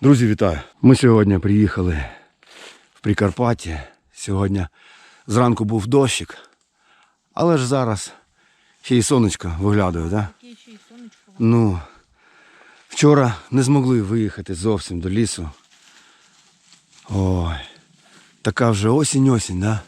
Друзі, вітаю! Ми сьогодні приїхали в Прикарпаття. Сьогодні зранку був дощик, але ж зараз ще й сонечко виглядає, так? Ну, вчора не змогли виїхати зовсім до лісу. Ой, така вже осінь-осінь, да?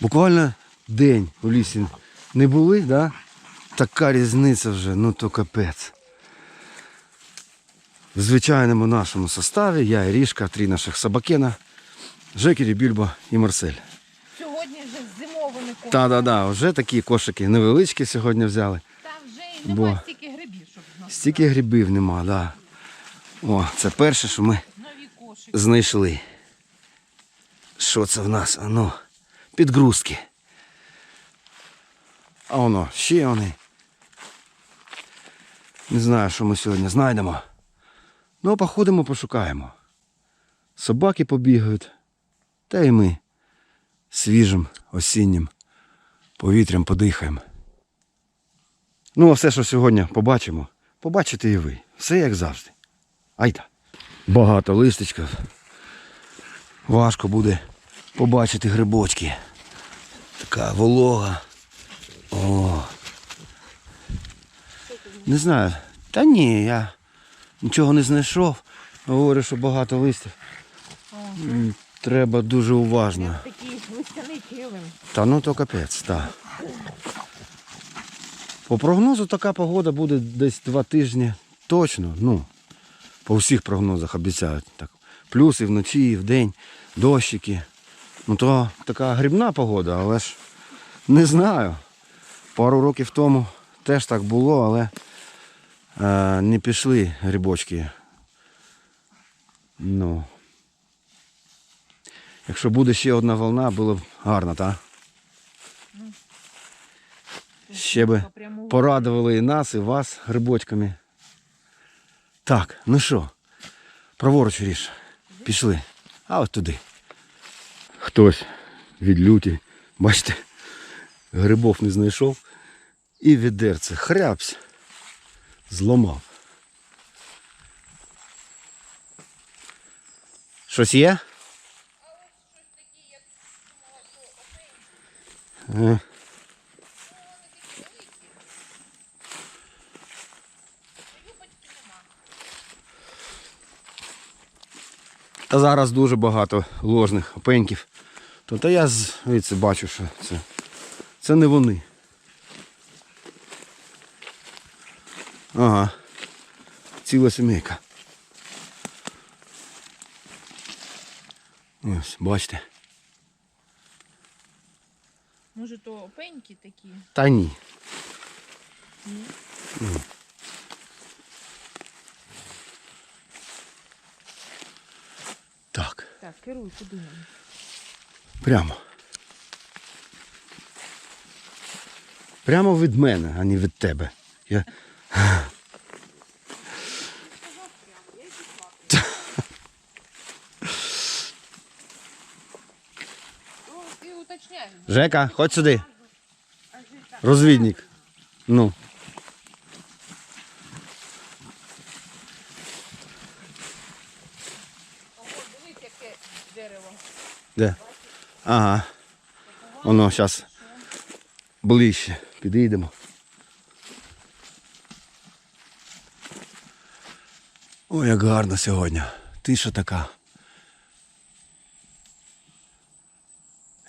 Буквально день у лісі не були, да? Така різниця вже, ну то капець. В звичайному нашому составі я, Ірішка, три наших собакена, Жекері, Більбо і Марсель. Сьогодні вже з зимовими кошиками. Та-да-да, вже такі кошики невеличкі сьогодні взяли. Та вже й немає Бо- стільки грибів, щоб нас Стільки грибів нема, да. О, це перше, що ми знайшли. Що це в нас? Ано, підгрузки. А воно, ще вони. Не знаю, що ми сьогодні знайдемо. Ну, походимо, пошукаємо. Собаки побігають, та й ми свіжим осіннім повітрям подихаємо. Ну, а все, що сьогодні побачимо, побачите і ви. Все як завжди. Айда. Багато листочків. Важко буде побачити грибочки. Така волога. О. Не знаю. Та ні, я нічого не знайшов. Говорю, що багато листів. М, Треба дуже уважно. Такий листяний килим. Та ну то капець, так. По прогнозу така погода буде десь два тижні точно. Ну, по всіх прогнозах обіцяють. Так. Плюс і вночі, і вдень, дощики. Ну то така грибна погода, але ж не знаю. Пару років тому теж так було, але не пішли грибочки. Ну. Якщо буде ще одна волна, було б гарно, так? Ще би порадували і нас, і вас грибочками. Так, ну що, праворуч ріж. Пішли. А от туди. Хтось від люті, бачите, грибов не знайшов. І відерце хряпсь. Зломав. Щось є? Е. Та зараз дуже багато ложних опеньків. То та я звідси бачу, що це, це не вони. Ага. Ціла сімейка. Ось, бачите. Може то опеньки такі. Та ні. Ні? Ні. Так, Так, керуй, куди нам? прямо. Прямо від мене, а не від тебе. Я... Жека, ходь сюди. Розвідник. Ну. Де? Ага. Воно зараз ближче. Підійдемо. Ой, як гарно сьогодні. Тиша така.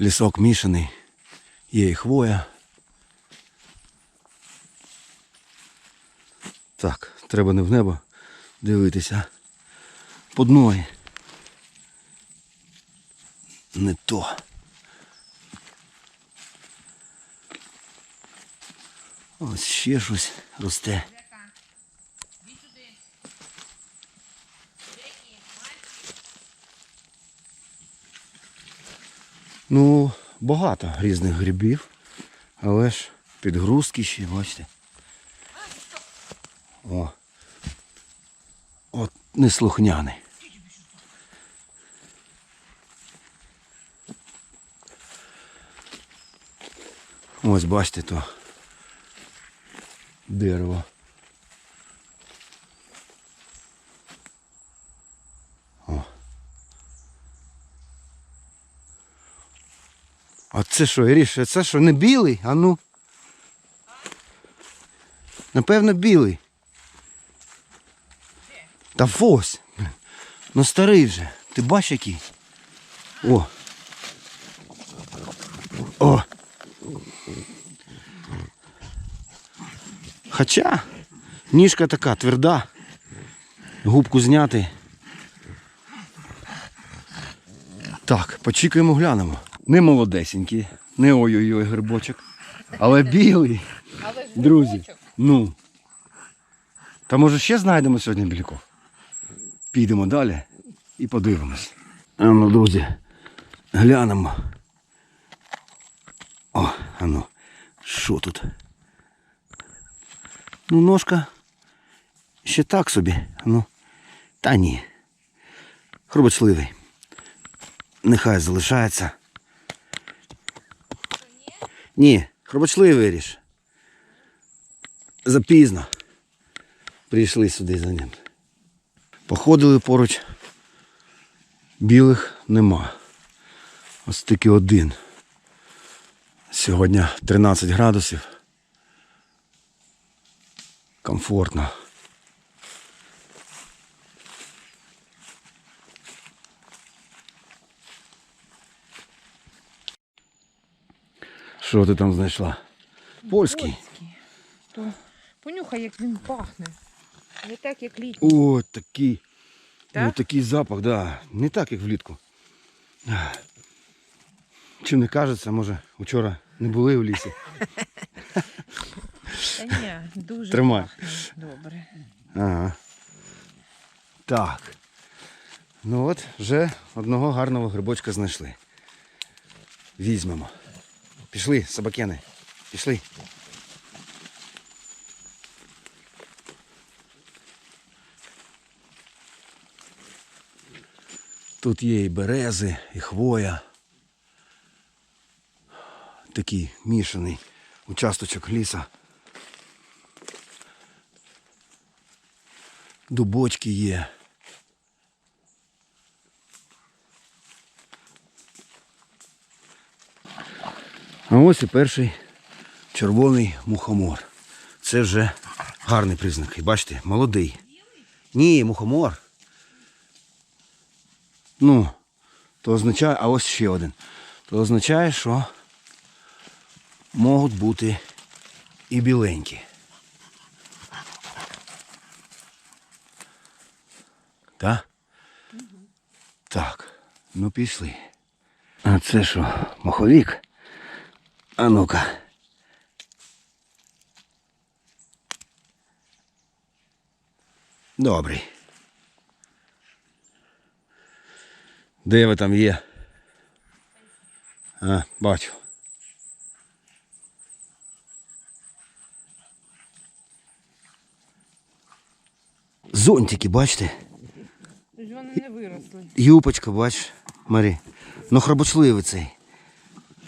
Лісок мішаний. Є і хвоя. Так, треба не в небо дивитися. Под ноги. Не то. Ось ще щось росте. Ну, багато різних грибів, але ж підгрузки ще, бачите. О. От неслухняний. Ось бачите то дерево. Це що, Іріша, це що, не білий? А ну. Напевно, білий. Та ось. Ну старий вже. Ти бачиш який? О. О. Хоча ніжка така тверда. Губку зняти. Так, почекаємо, глянемо. Не молодесенький, не ой-ой-ой грибочок. Але білий. Але ж Друзі. грибочок. Ну. Та може ще знайдемо сьогодні біляков? Підемо далі і подивимось. А ну, друзі, глянемо. О, а ну, що тут? Ну, ножка ще так собі. Ну, та ні. Хробочливий. Нехай залишається. Ні, хробочливий виріш. Запізно. Прийшли сюди за ним. Походили поруч. Білих нема. Ось тільки один. Сьогодні 13 градусів. Комфортно. Що ти там знайшла? Польський. Польський. То понюхай, як він пахне. Не так, як літній. О, такий. Так? Ну, такий запах, да. Не так, як влітку. Ах. Чи не кажеться, може, вчора не були у лісі. Та ні, дуже Тримай. пахне. Добре. Ага. Так. Ну от, вже одного гарного грибочка знайшли. Візьмемо. Пішли, собакени. Пішли. Тут є і берези, і хвоя. Такий мішаний участочок ліса. Дубочки є. А ось і перший червоний мухомор. Це вже гарний признак. І бачите, молодий. Ні, мухомор. Ну, то означає, а ось ще один. То означає, що можуть бути і біленькі. Так? Так, ну пішли. А це що, маховік? А ну-ка. Добрий. Де ви там є? А, бачу. Зонтики, бачите? Тож вони не виросли. Юпочка, бачиш, Марі. Ну храбочливий цей.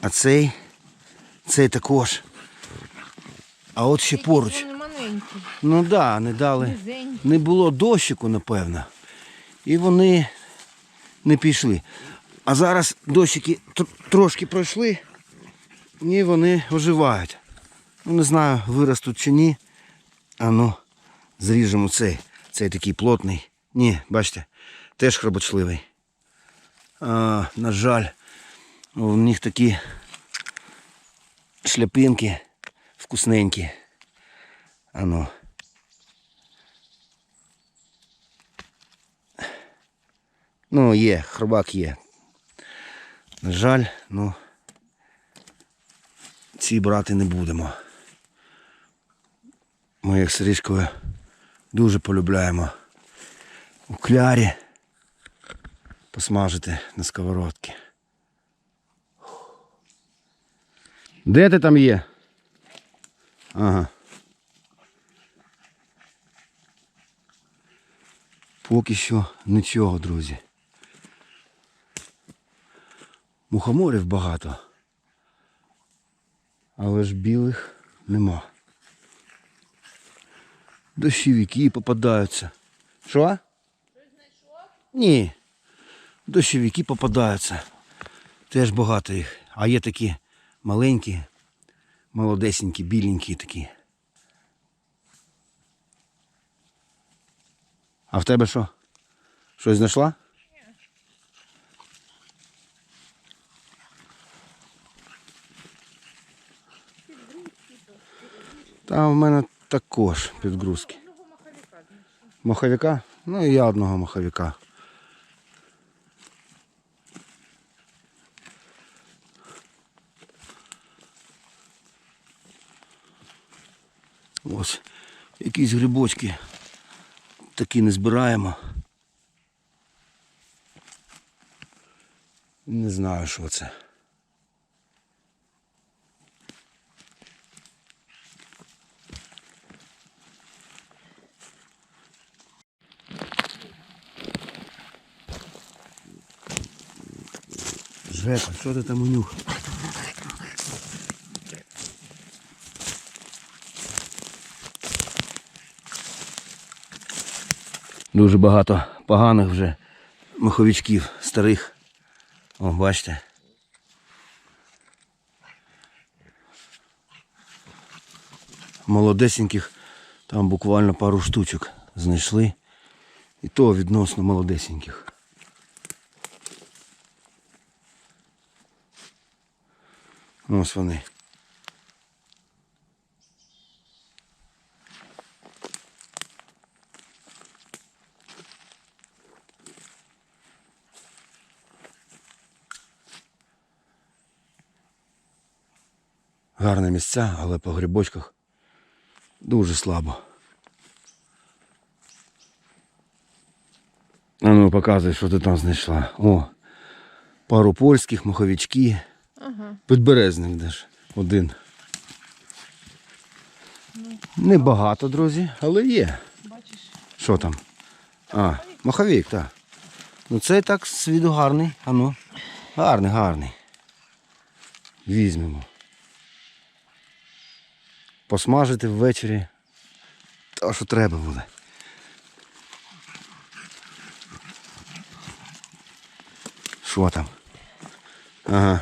А цей, цей також. А от ще поруч. Ну так, да, не дали. Не було дощику, напевно. І вони не пішли. А зараз дощики трошки пройшли, і вони оживають. Ну, не знаю, виростуть чи ні. А ну, зріжемо цей. Цей такий плотний. Ні, бачите, теж хробочливий. А, на жаль, у них такі шляпинки вкусненькі. А ну. Є, хробак є. На жаль, ну ці брати не будемо. Ми їх з Річкою дуже полюбляємо. У клярі посмажити на сковородці. Де ти там є? Ага. Поки що нічого, друзі. Мухоморів багато. Але ж білих нема. Дощовики попадаються. Що? Ні. Дощовики попадаються. Теж багато їх. А є такі маленькі, молодесенькі, біленькі такі. А в тебе що? Щось знайшла? Там в мене також підгрузки. Маховика? Ну і я одного маховика. Ось якісь грибочки такі не збираємо. Не знаю, що це. Жека, що ти там унюх? Дуже багато поганих вже маховичків старих. О, бачите. Молодесеньких там буквально пару штучок знайшли. І то відносно молодесеньких. Ось вони. Гарне місця, але по грибочках дуже слабо. А ну показуй, що ти там знайшла. О, пару польських, маховички. Ага. Підберезник теж один. Небагато, друзі, але є. Бачиш? Що там? А, маховик, так. Ну цей так з виду гарний. А ну. Гарний, гарний. Візьмемо. Посмажити ввечері. То, що треба буде. Що там? Ага.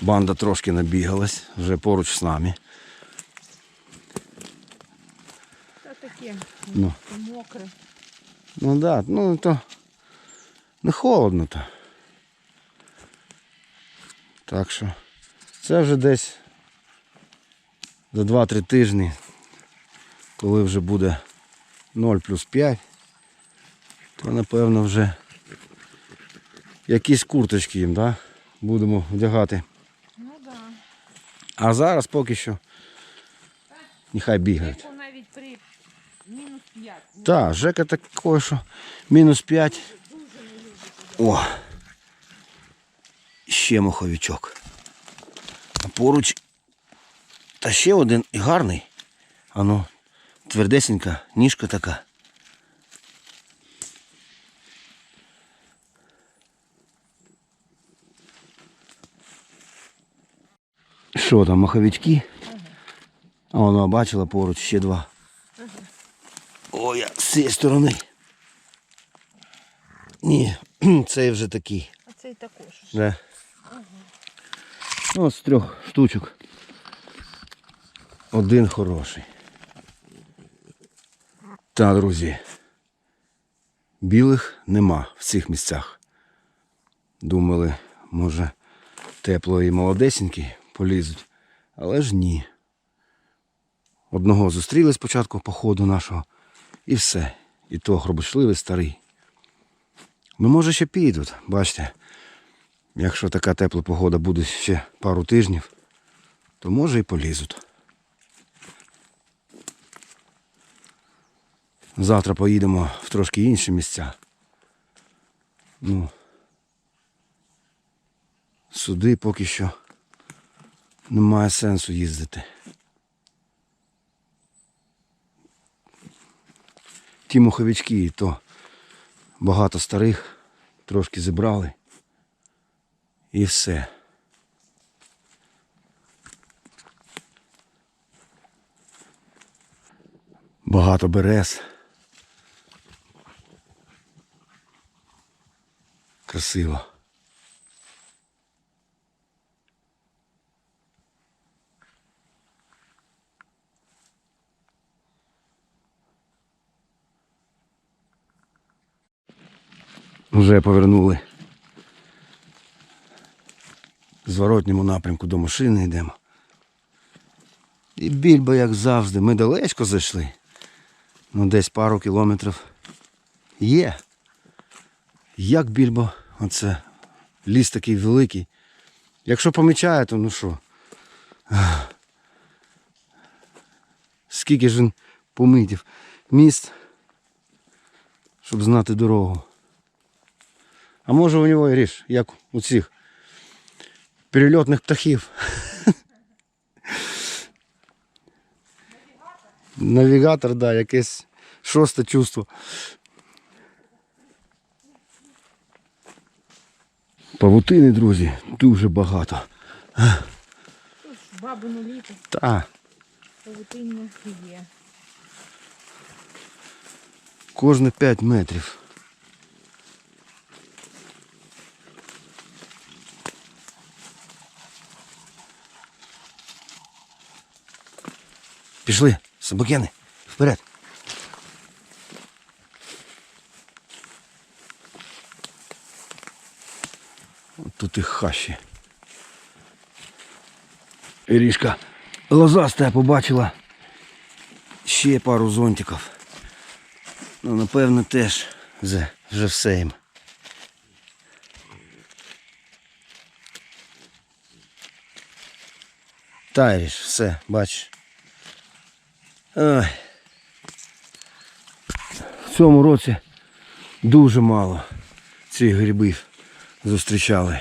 Банда трошки набігалась, вже поруч з нами. Та таке. Ну. Мокре. Ну да, ну то не холодно то. Так що це вже десь за 2-3 тижні, коли вже буде 0 плюс 5, то напевно вже якісь курточки їм, да? будемо вдягати. Ну так. Да. А зараз поки що нехай бігають. Типу навіть при мінус 5. Так, Жека такой, що мінус 5. О! Ще моховичок. А поруч. Та ще один і гарний. Ану, твердесенька, ніжка така. Що там, маховички? А воно бачила поруч ще два. Ой, я з цієї сторони. Ні, цей вже такий. А цей також. Да. Ну, от з трьох штучок. Один хороший. Та, друзі. Білих нема в цих місцях. Думали, може, тепло і молодесенькі полізуть. Але ж ні. Одного зустріли спочатку по ходу нашого. І все. І то хробочливий старий. Ну, може, ще підуть, бачите. Якщо така тепла погода буде ще пару тижнів, то може і полізуть. Завтра поїдемо в трошки інші місця. Ну, сюди поки що немає сенсу їздити. Ті муховички, то багато старих, трошки зібрали. І все. Багато берез. Красиво. Вже повернули. Зворотньому напрямку до машини йдемо. І більба, як завжди, ми далечко зайшли. Ну, десь пару кілометрів є. Як більбо, оце ліс такий великий. Якщо помічає, то ну що. Скільки ж він помитів міст, щоб знати дорогу. А може у нього і ріж, як у цих перельотних птахів. Навігатор, да, якесь шосте чувство. Павутини, друзі, дуже багато. Бабину літо, Та, павутиння є. кожне 5 метрів. Пішли, собакени, вперед. От тут і хащі. Ірішка лозаста побачила ще пару зонтиків. Ну, напевно, теж вже, вже все їм. Тайріш, все, бачиш. Ой. В цьому році дуже мало цих грибів зустрічали.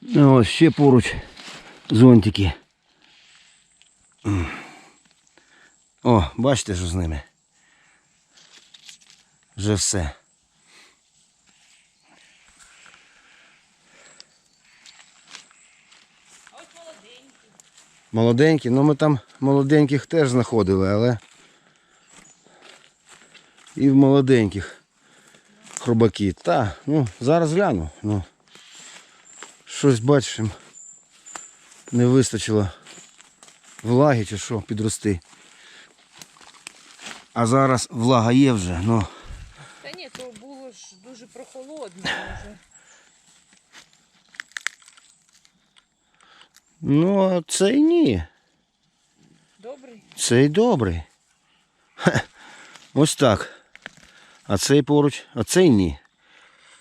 Ну, Ось ще поруч зонтики. О, бачите, що з ними. Вже все. Молоденькі, ну ми там молоденьких теж знаходили, але і в молоденьких хробаки. Та, ну, зараз гляну. Ну, щось бачиш, їм не вистачило влаги чи що підрости. А зараз влага є вже, ну. Та ні, то було ж дуже прохолодно може. Ну, а цей ні. Добрий? Цей добрий. Хе, Ось так. А цей поруч, а цей ні.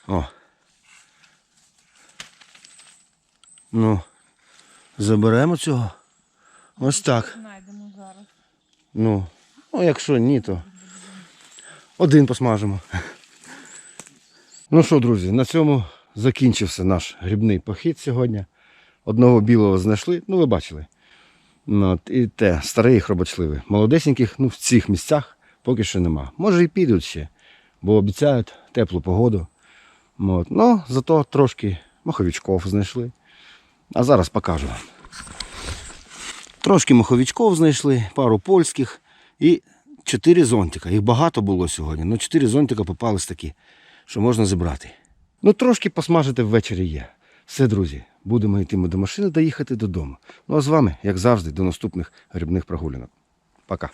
О. Ну, заберемо цього. Ось так. Знайдемо зараз. Ну, ну якщо ні, то один посмажемо. Ну що, друзі, на цьому закінчився наш грибний похід сьогодні. Одного білого знайшли, ну ви бачили. Ну, от, і те, старий хробочливий. Молодесеньких ну, в цих місцях поки що нема. Може і підуть ще, бо обіцяють теплу погоду. От. Ну, зато трошки маховичков знайшли. А зараз покажу вам. Трошки маховичков знайшли, пару польських і чотири зонтика. Їх багато було сьогодні. Ну, чотири зонтика попались такі, що можна зібрати. Ну, трошки посмажити ввечері є. Все, друзі, будемо йти ми до машини та їхати додому. Ну а з вами, як завжди, до наступних грибних прогулянок. Пока.